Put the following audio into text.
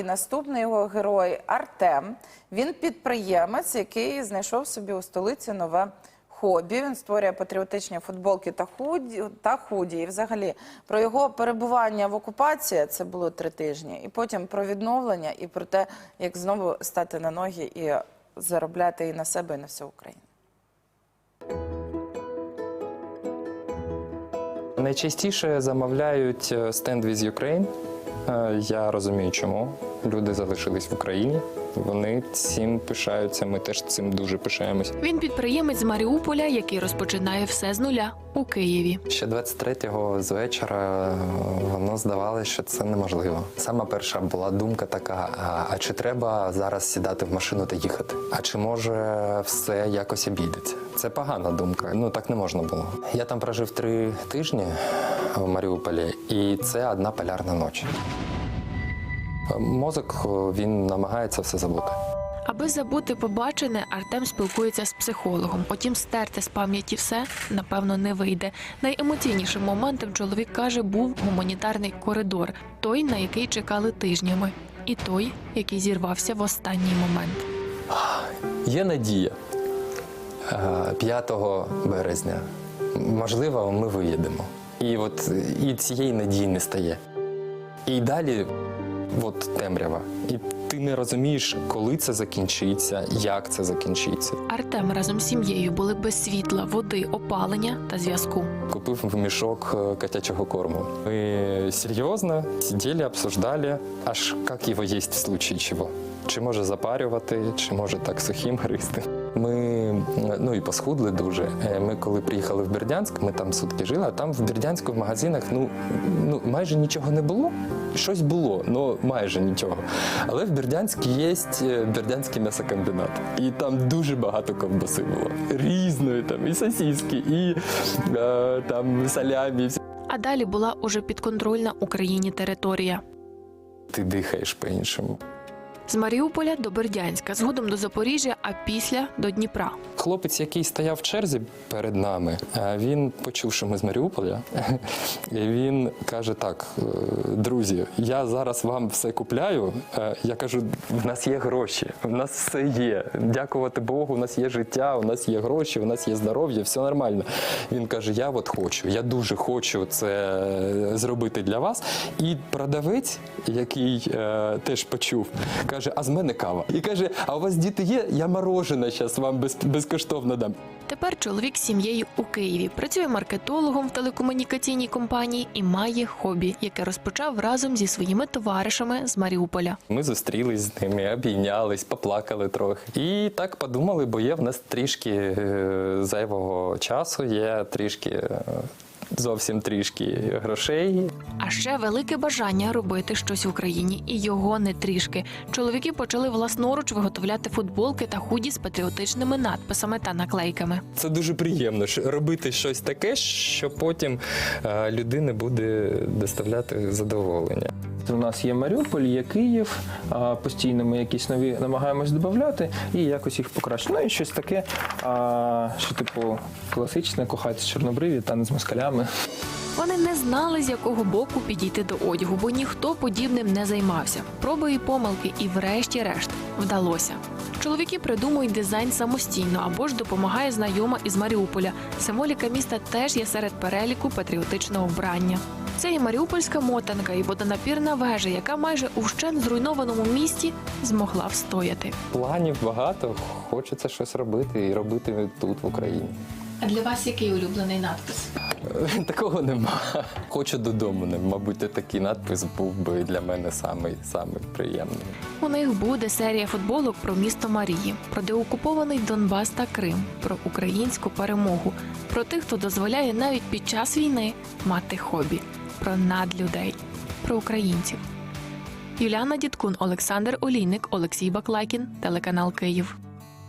і наступний його герой Артем. Він підприємець, який знайшов собі у столиці нове хобі. Він створює патріотичні футболки та худі, та худі. І взагалі про його перебування в окупації це було три тижні. І потім про відновлення і про те, як знову стати на ноги і заробляти і на себе, і на всю Україну. Найчастіше замовляють е, Stand with Ukraine. Е, Я розумію, чому люди залишились в Україні. Вони цим пишаються. Ми теж цим дуже пишаємось. Він підприємець з Маріуполя, який розпочинає все з нуля у Києві. Ще 23-го з вечора воно здавалося, що це неможливо. Сама перша була думка така: а, а чи треба зараз сідати в машину та їхати? А чи може все якось обійдеться? Це погана думка. Ну так не можна було. Я там прожив три тижні в Маріуполі, і це одна полярна ніч. Мозок він намагається все забути. Аби забути побачене, Артем спілкується з психологом. Утім, стерти з пам'яті все напевно не вийде. Найемоційнішим моментом чоловік каже, був гуманітарний коридор, той, на який чекали тижнями, і той, який зірвався в останній момент. Є надія. Е, 5 березня. Можливо, ми виїдемо. І от і цієї надії не стає. І далі от темрява. І ти не розумієш, коли це закінчиться, як це закінчиться. Артем разом з сім'єю були без світла, води, опалення та зв'язку. Купив мішок е, котячого корму. Ми серйозно сиділи, обсуждали, аж як його їсти в случае чого. Чи може запарювати, чи може так сухим гризти. Ми е, ну і посхудли дуже. Е, Ми коли приїхали в Бердянськ, ми там сутки жили, а там в Бердянську в магазинах ну, ну майже нічого не було. Щось було, ну майже нічого. Але в Бердянську є е, Бердянський м'ясокомбінат. І там дуже багато ковбаси було. Різної там і сосиски, і е, там салямі. А далі була уже підконтрольна Україні територія. Ти дихаєш по-іншому. З Маріуполя до Бердянська, згодом до Запоріжжя, а після до Дніпра. Хлопець, який стояв в черзі перед нами, е, він почув, що ми з Маріуполя, і він каже: так, е, друзі, я зараз вам все купляю. Е, Я кажу, в нас є гроші, в нас все є. Дякувати Богу, у нас є життя, у нас є гроші, у нас є здоров'я, все нормально. Він каже: Я от хочу, я дуже хочу це зробити для вас. І продавець, який е, теж почув, каже: А з мене кава. І каже: А у вас діти є? Я морожене зараз вам без, безкоштовно дам. Тепер чоловік з сім'єю у Києві працює маркетологом в телекомунікаційній компанії і має хобі, яке розпочав разом зі своїми товаришами з Маріуполя. Ми зустрілись з ними, обійнялись, поплакали трохи. І так подумали, бо є в нас трішки е, зайвого часу, є трішки. Зовсім трішки грошей. А ще велике бажання робити щось в Україні, і його не трішки. Чоловіки почали власноруч виготовляти футболки та худі з патріотичними надписами та наклейками. Це дуже приємно робити щось таке, що потім е, людини буде доставляти задоволення. У нас є Маріуполь, є Київ. Постійно ми якісь нові намагаємось додати і якось їх покращити. Ну і щось таке, що типу класичне, кохати чорнобриві, танець з москалями. Вони не знали, з якого боку підійти до одягу, бо ніхто подібним не займався. Проби і помилки, і врешті-решт вдалося. Чоловіки придумують дизайн самостійно або ж допомагає знайома із Маріуполя. Символіка міста теж є серед переліку патріотичного вбрання. Це і маріупольська мотанка, і водонапірна вежа, яка майже у вщент зруйнованому місті змогла встояти. Планів багато, хочеться щось робити і робити тут, в Україні. А для вас який улюблений надпис? Такого нема. Хочу додому. не- Мабуть, такий надпис був би для мене самий, самий приємний. У них буде серія футболок про місто Марії, про деокупований Донбас та Крим, про українську перемогу, про тих, хто дозволяє навіть під час війни мати хобі, про надлюдей, про українців. Юліана Діткун, Олександр Олійник, Олексій Баклакін, телеканал Київ.